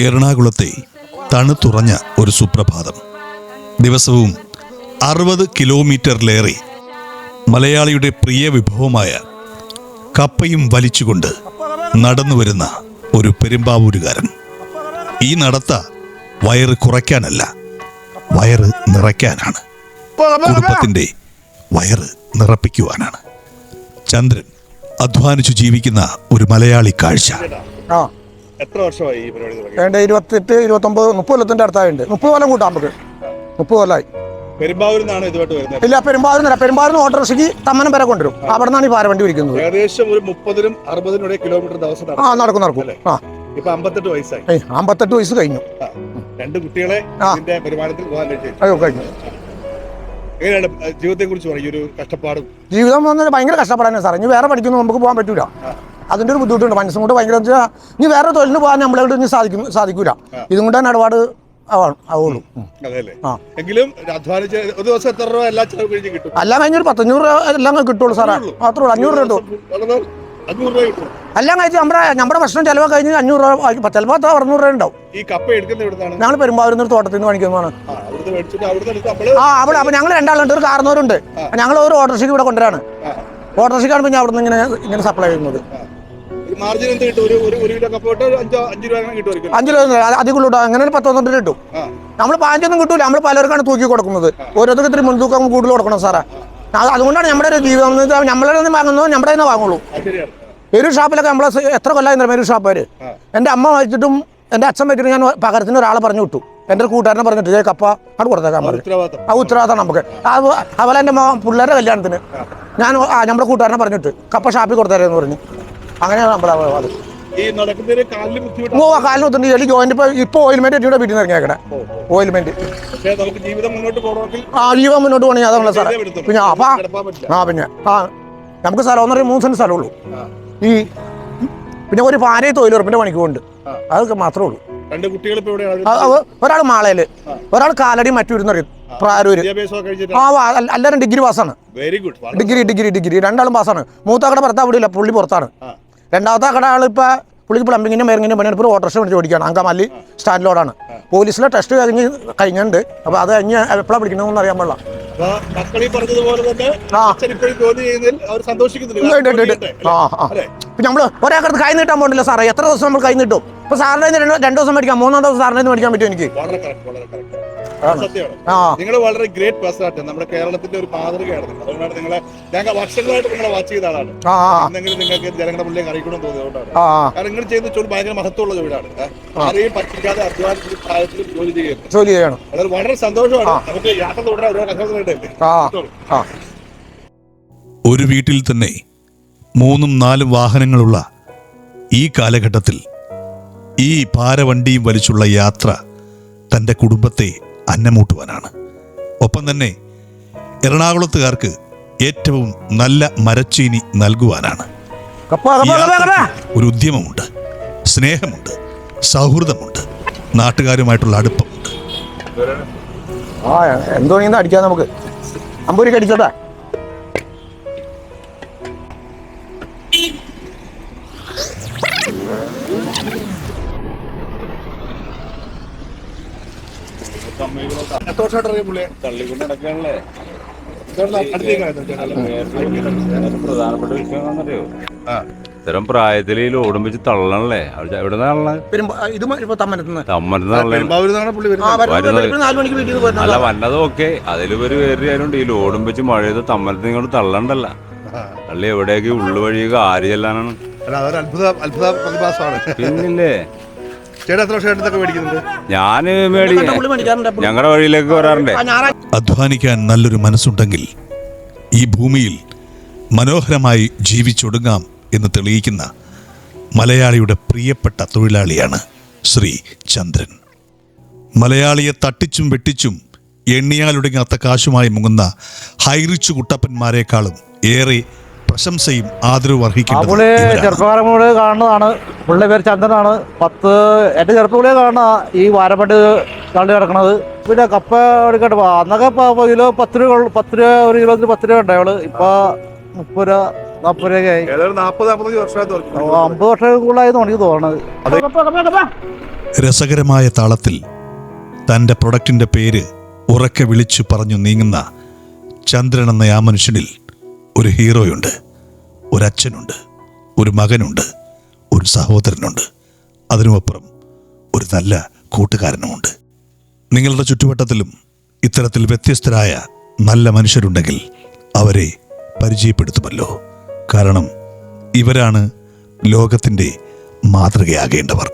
എറണാകുളത്തെ തണുത്തുറഞ്ഞ ഒരു സുപ്രഭാതം. ദിവസവും അറുപത് കിലോമീറ്ററിലേറെ മലയാളിയുടെ പ്രിയ വിഭവമായ കപ്പയും വലിച്ചുകൊണ്ട് നടന്നു വരുന്ന ഒരു പെരുമ്പാവൂരുകാരൻ. ഈ നടത്ത വയറ് കുറയ്ക്കാനല്ല വയറ് നിറയ്ക്കാനാണ്. കുടുംബത്തിന്റെ വയറ് നിറപ്പിക്കുവാനാണ്. ചന്ദ്രൻ അധ്വാനിച്ചു ജീവിക്കുന്ന ഒരു മലയാളി കാഴ്ച. ആ. എത്ര വർഷമായി ഈ പരിപാടി തുടങ്ങി? വേണ്ട ഇരുപത്തെട്ട് ഇരുപത്തൊമ്പത് മുപ്പത് കൊല്ലത്തിന്റെ അടുത്തായുണ്ട്. മുപ്പത് കൊല്ലം കൂട്ടാം നമുക്ക്. മുപ്പത് കൊല്ലമായി പെരുമ്പാവൂരിൽ നിന്നാണ് ഇതുമായിട്ട് വരുന്നത്. ഇല്ല പെരുമ്പാവൂരിൽ പെരുമ്പാവൂരിൽ ഓട്ടോറിക്ഷയ്ക്ക് തമ്മനം വരെ കൊണ്ടുവരും. അവിടെ നിന്നാണ് ഈ പാരവണ്ടി വിളിക്കുന്നത് ഏകദേശം ഒരു മുപ്പതിനും അറുപതിനും ഇടയിൽ കിലോമീറ്റർ ദിവസം ആ നടക്കും നടക്കും. ആ. ഇപ്പൊ അമ്പത്തെട്ട് വയസ്സായി. അമ്പത്തെട്ട് വയസ്സ് കഴിഞ്ഞു. രണ്ട് കുട്ടികളെ ആ. ഇതിന്റെ വരുമാനത്തിൽ പോകാൻ വേണ്ടി അയ്യോ കഴിഞ്ഞു. എങ്ങനെയാണ് ജീവിതത്തെ കുറിച്ച് പറയും ഒരു കഷ്ടപ്പാടും? ജീവിതം വന്നത് ഭയങ്കര കഷ്ടപ്പെടാനാണ് സാർ ഇനി വേറെ പഠിക്കുന്നു നമുക്ക് പോകാൻ പറ്റൂല. അതിന്റെ ഒരു ബുദ്ധിമുട്ടുണ്ട്. മനസ്സും കൊണ്ട് ഭയങ്കര വെച്ചാൽ ഇനി വേറെ തൊഴിലിന് പോകാൻ നമ്മളെ കൊണ്ട് ഇനി സാധിക്കും സാധിക്കൂല. ഇതും കൊണ്ട് തന്നെ ഇടപാട് ആവാ- ആവുള്ളൂ. എങ്കിലും അധ്വാനിച്ച് ഒരു ദിവസം എത്ര രൂപ എല്ലാ ചെലവ് കഴിഞ്ഞ് കിട്ടും? എല്ലാം കഴിഞ്ഞൊരു പത്തഞ്ഞൂറ് എല്ലാം കിട്ടുള്ളൂ സാറേ. മാത്രമേ ഉള്ളൂ. അഞ്ഞൂറ് രൂപ കിട്ടും എല്ലാം കഴിച്ച് നമ്മുടെ നമ്മുടെ ഭക്ഷണം ചിലവ് കഴിഞ്ഞ് അഞ്ഞൂറ് രൂപ ചിലപ്പോൾ പത്ത് അറുന്നൂറ് രൂപ ഉണ്ടാവും. ഈ കപ്പ എടുക്കുന്ന ഞങ്ങൾ പെരുമ്പാവൂരിൽ നിന്ന് തോട്ടത്തിൽ നിന്ന് പണിക്കുന്നതാണ് ആ, അവിടെ അപ്പൊ ഞങ്ങൾ രണ്ടാളുണ്ട് ഒരു കാർന്നവരുണ്ട് ഞങ്ങൾ ഒരു ഓട്ടോറിക്ഷയ്ക്ക് ഇവിടെ കൊണ്ടുവരാണ്. ഓട്ടോറിക്ഷയ്ക്കാണ് പിന്നെ അവിടെ നിന്ന് ഇങ്ങനെ ഇങ്ങനെ സപ്ലൈ ചെയ്യുന്നത്. അഞ്ചു രൂപ അധികം കിട്ടും അങ്ങനെ ഒരു പത്ത് കിട്ടും. നമ്മൾ പാഞ്ചൊന്നും കിട്ടൂല. നമ്മൾ പലർക്കാണ് തൂക്കി കൊടുക്കുന്നത്. ഓരോരുത്തർക്ക് ഇത്തിരി മുൻതൂക്കം കൂടുതൽ കൊടുക്കണം സാറേ. അതുകൊണ്ടാണ് നമ്മുടെ ഒരു ജീവിതം നമ്മളൊന്നും വാങ്ങുന്നു നമ്മളെ നിന്ന് നമ്മുടെ തന്നെ വാങ്ങുള്ളൂ. മെരു ഒരു ഷാപ്പിലൊക്കെ നമ്മളെ എത്ര കൊല്ലമായി ഒരു ഷാപ്പുകാർ. എന്റെ അമ്മ മരിച്ചിട്ടും എന്റെ അച്ഛൻ വെച്ചിട്ടും ഞാൻ പകരത്തിന് ഒരാളെ പറഞ്ഞു വിട്ടു. എന്റെ ഒരു കൂട്ടുകാരനെ പറഞ്ഞിട്ട് ഇതേ കപ്പ അത് കൊടുത്തേക്കാൻ പറഞ്ഞു ആ ഉത്തരവാദിത്തം നമുക്ക്. അത് അതുപോലെ എന്റെ പിള്ളേരുടെ കല്യാണത്തിന് ഞാൻ നമ്മുടെ കൂട്ടുകാരനെ പറഞ്ഞിട്ട് കപ്പ ഷാപ്പിൽ കൊടുത്തേരെന്ന് പറഞ്ഞു. അങ്ങനെയാണ് നമ്മുടെ അത്. ഈ നടക്കുന്നതിന് കാലിന് ബുദ്ധിമുട്ടാണ് ഓ കാലിന് ഒത്തുണ്ട് ചെല്ലി ജോയിന്റ് ഇപ്പോൾ ഇപ്പോൾ ഓയിൽമെന്റ് ഇവിടെ വീട്ടിൽ നിന്ന് ഇറങ്ങിയേക്കണേ. ഓയിൽമെന്റ് പക്ഷേ നമുക്ക് ജീവിതം മുന്നോട്ട് പോകണമെങ്കിൽ ആ ജീവൻ മുന്നോട്ട് പോകണമെങ്കിൽ അതാണ് സാറേ ചെയ്തേ പറ്റത്തുള്ളൂ. പിന്നെ അപ്പം ആ പിന്നെ ആ നമുക്ക് സ്ഥലം മൂന്ന് സെന്റ് സ്ഥലമുള്ളൂ. ഈ പിന്നെ ഒരു പാനയെ തൊഴിലുറപ്പിന്റെ പണിക്ക് പോകുന്നുണ്ട് അതൊക്കെ മാത്രമേ ഉള്ളൂ. രണ്ട് കുട്ടികൾ ഒരാൾ മാളയിൽ ഒരാൾ കാലടി മറ്റൂരെന്ന് പ്രാരൂര്. ആ വാ- അല്ല- എല്ലാവരും degree പാസ്സാണ്. Very good degree degree degree രണ്ടാളും പാസ്സാണ്. മൂത്താക്കടെ കട ഭർത്താവ് ഇല്ല പുള്ളി പുറത്താണ്. രണ്ടാമത്തെ കട ആളിപ്പോൾ പുള്ളിക്ക് പ്ലംബിങ്ങിനും മെറിങ്ങിനും പണിയെടുപ്പ് ഒരു ഓട്ടോറിക്ഷ വിളിച്ച് ഓടിക്കുകയാണ് അങ്കമാലി സ്റ്റാൻഡിലോടാണ് പോലീസിലെ ടെസ്റ്റ് കഴിഞ്ഞ് കഴിഞ്ഞിട്ടുണ്ട്. അപ്പോൾ അത് കഴിഞ്ഞ് എപ്പോഴാണ് പിടിക്കണമെന്ന് അറിയാൻ പാടില്ല. മക്കളീ പറഞ്ഞതുപോലെ തന്നെ ആ. അച്ഛൻ ഇപ്പോഴും ജോലി ചെയ്യുന്നതിൽ അവർ. ചെയ്യട്ടെ, ആ ആ. നമ്മൾ ഒരാൾക്കടുത്ത് കൈ നീട്ടാൻ പോകണ്ടില്ല സാറേ. എത്ര ദിവസം നമ്മൾ കൈ നീട്ടും? ഇപ്പോൾ സാറിന്റെ കയ്യിൽ നിന്ന് രണ്ട് രണ്ട് ദിവസം മേടിക്കാം. മൂന്നാം ദിവസം സാറിന്റെ കയ്യിൽ നിന്ന് മേടിക്കാൻ പറ്റും എനിക്ക്? വളരെ correct, വളരെ correct. ആണ്. സത്യമാണ്. ആ. നിങ്ങൾ വളരെ ഗ്രേറ്റ് പേഴ്സൺ ആയിട്ട് നമ്മുടെ കേരളത്തിന്റെ ഒരു മാതൃകയാണ് നിങ്ങൾ അതുകൊണ്ടാണ് നിങ്ങളെ ഞങ്ങൾ വർഷങ്ങളായിട്ട് നിങ്ങളെ വാച്ച് ചെയ്ത ആളാണ്. ആ ആ, എന്തെങ്കിലും നിങ്ങൾക്ക് ജനങ്ങളുടെ മുന്നിലേക്ക് അറിയിക്കണം തോന്നിയതുകൊണ്ടാണ് ആ ആ. കാരണം നിങ്ങൾ ചെയ്യുന്ന ജോലി ഭയങ്കര മഹത്വമുള്ള ജോലിയാണ് ഏ? ആരെയും പറ്റിക്കാതെ അധ്വാനത്തിൽ പ്രായത്തിലും ജോലി ചെയ്യുന്നത് ജോലി ചെയ്യണം. വളരെ വളരെ സന്തോഷമാണ്. നമുക്ക് യാത്ര തുടരാൻ ഒരുപാട് കഷ്ടം നേടല്ലേ ആ ആ. ഒരു വീട്ടിൽ തന്നെ മൂന്നും നാലും വാഹനങ്ങളുള്ള ഈ കാലഘട്ടത്തിൽ ഈ ഭാരവണ്ടിയും വലിച്ചുള്ള യാത്ര തന്റെ കുടുംബത്തെ അന്നമൂട്ടുവാനാണ്. ഒപ്പം തന്നെ എറണാകുളത്തുകാർക്ക് ഏറ്റവും നല്ല മരച്ചീനി നൽകുവാനാണ്. ഒരു ഉദ്യമമുണ്ട് സ്നേഹമുണ്ട് സൗഹൃദമുണ്ട് നാട്ടുകാരുമായിട്ടുള്ള അടുപ്പമുണ്ട്. ആ എന്തോ അടിക്കാം നമുക്ക്. അമ്പൂരിക്ക് അടിച്ചോട്ടെ. എത്ര വർഷമായിട്ട് അറിയാം പുള്ളിയെ തള്ളിക്കൊണ്ട്. പ്രധാനപ്പെട്ട വിഷയം ആ. ഇത്തരം പ്രായത്തിൽ ഈ ലോഡും വെച്ച് തള്ളണല്ലേ? എവിടെ അല്ല വന്നത് ഓക്കെ. അതിലുപരി വേറെ കാര്യമുണ്ട്. ഈ ലോഡും വെച്ച് മഴ ചെയ്ത് തമ്മരത്തിന് ഇങ്ങോട്ട് തള്ളണ്ടല്ല. അല്ലെ തള്ളി എവിടേക്ക് ഉള്ളു വഴി ആര് ചെല്ലാനാണ്? അതൊരു അത്ഭുത അത്ഭുത പ്രതിഭാസമാണ്. പിന്നില്ലേ? ചേട്ടാ എത്ര വർഷമായിട്ട് ഇതൊക്കെ മേടിക്കുന്നുണ്ട്? ഞാൻ മേടി ഞങ്ങളുടെ വഴിയിലേക്ക് വരാറുണ്ട്. അധ്വാനിക്കാൻ നല്ലൊരു മനസ്സുണ്ടെങ്കിൽ ഈ ഭൂമിയിൽ മനോഹരമായി ജീവിച്ചൊടുങ്ങാം എന്ന് തെളിയിക്കുന്ന മലയാളിയുടെ പ്രിയപ്പെട്ട തൊഴിലാളിയാണ് ശ്രീ ചന്ദ്രൻ. മലയാളിയെ തട്ടിച്ചും വെട്ടിച്ചും എണ്ണിയാലൊടുങ്ങാത്ത കാശുമായി മുങ്ങുന്ന ഹൈറിച്ചു കുട്ടപ്പന്മാരെക്കാളും ഏറെ പ്രശംസയും ആദരവ് അർഹിക്കുന്നു അർഹിക്കുന്നത് പുള്ളി പുള്ളി കാണുന്നതാണ്. പുള്ളിയുടെ പേര് ചന്ദ്രനാണ്. പത്ത് എന്റെ ചെറുപ്പമുള്ള കാണുന്ന ഈ വാരപ്പണ്ട് തള്ളി കിടക്കണത് പിന്നെ കപ്പ എടുക്കട്ടെ. അന്നൊക്കെ ഇപ്പൊ കിലോ പത്ത് രൂപ. പത്ത് രൂപ ഒരു കിലോത്തിന് പത്ത് രൂപ ഉണ്ടായുള്ളു ഇപ്പൊ മുപ്പത് രൂപ നാൽപ്പത് തുടങ്ങി. അമ്പത് വർഷം കൂടുതലായി എനിക്ക് തോന്നുന്നത് രസകരമായ താളത്തിൽ തന്റെ പ്രൊഡക്റ്റിന്റെ പേര് ഉറക്കെ വിളിച്ചു പറഞ്ഞു നീങ്ങുന്ന ചന്ദ്രൻ എന്ന ആ മനുഷ്യനിൽ ഒരു ഹീറോയുണ്ട് ഒരച്ഛനുണ്ട് ഒരു മകനുണ്ട് ഒരു സഹോദരനുണ്ട്. അതിനുമപ്പുറം ഒരു നല്ല കൂട്ടുകാരനുമുണ്ട്. നിങ്ങളുടെ ചുറ്റുവട്ടത്തിലും ഇത്തരത്തിൽ വ്യത്യസ്തരായ നല്ല മനുഷ്യരുണ്ടെങ്കിൽ അവരെ പരിചയപ്പെടുത്തുമല്ലോ. കാരണം ഇവരാണ് ലോകത്തിന്റെ മാതൃകയാകേണ്ടവർ.